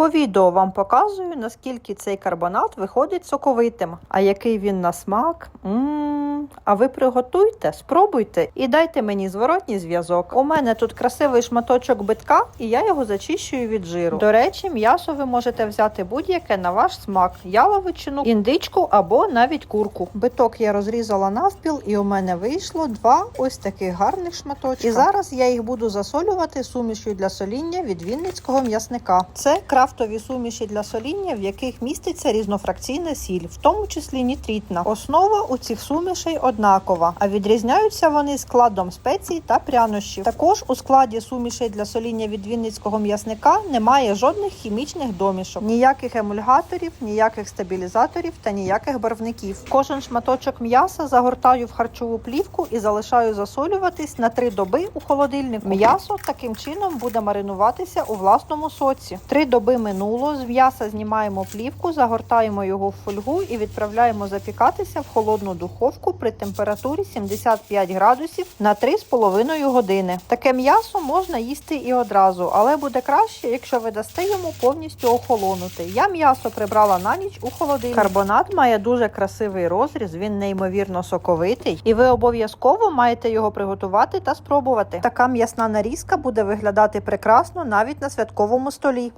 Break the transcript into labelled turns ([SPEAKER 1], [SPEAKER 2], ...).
[SPEAKER 1] По відео вам показую, наскільки цей карбонат виходить соковитим. А який він на смак? м А ви приготуйте, спробуйте і дайте мені зворотній зв'язок. У мене тут красивий шматочок битка, і я його зачищую від жиру. До речі, м'ясо ви можете взяти будь-яке на ваш смак: яловичину, індичку або навіть курку. Биток я розрізала навпіл, і у мене вийшло два ось таких гарних шматочка. І зараз я їх буду засолювати сумішю для соління від вінницького м'ясника. Це крафтові суміші для соління, в яких міститься різнофракційна сіль, в тому числі нітритна. Основа у цих сумішей однакова, а відрізняються вони складом спецій та прянощів. Також у складі сумішей для соління від вінницького м'ясника немає жодних хімічних домішок, ніяких емульгаторів, ніяких стабілізаторів та ніяких барвників. Кожен шматочок м'яса загортаю в харчову плівку і залишаю засолюватись на три доби у холодильнику. М'ясо таким чином буде маринуватися у власному соці. Три доби минуло. З м'яса знімаємо плівку, загортаємо його в фольгу і відправляємо запікатися в холодну духовку при температурі 75 градусів на 3,5 години. Таке м'ясо можна їсти і одразу, але буде краще, якщо ви дасте йому повністю охолонути. Я м'ясо прибрала на ніч у холодильник. Карбонат має дуже красивий розріз, він неймовірно соковитий, і ви обов'язково маєте його приготувати та спробувати. Така м'ясна нарізка буде виглядати прекрасно навіть на святковому столі.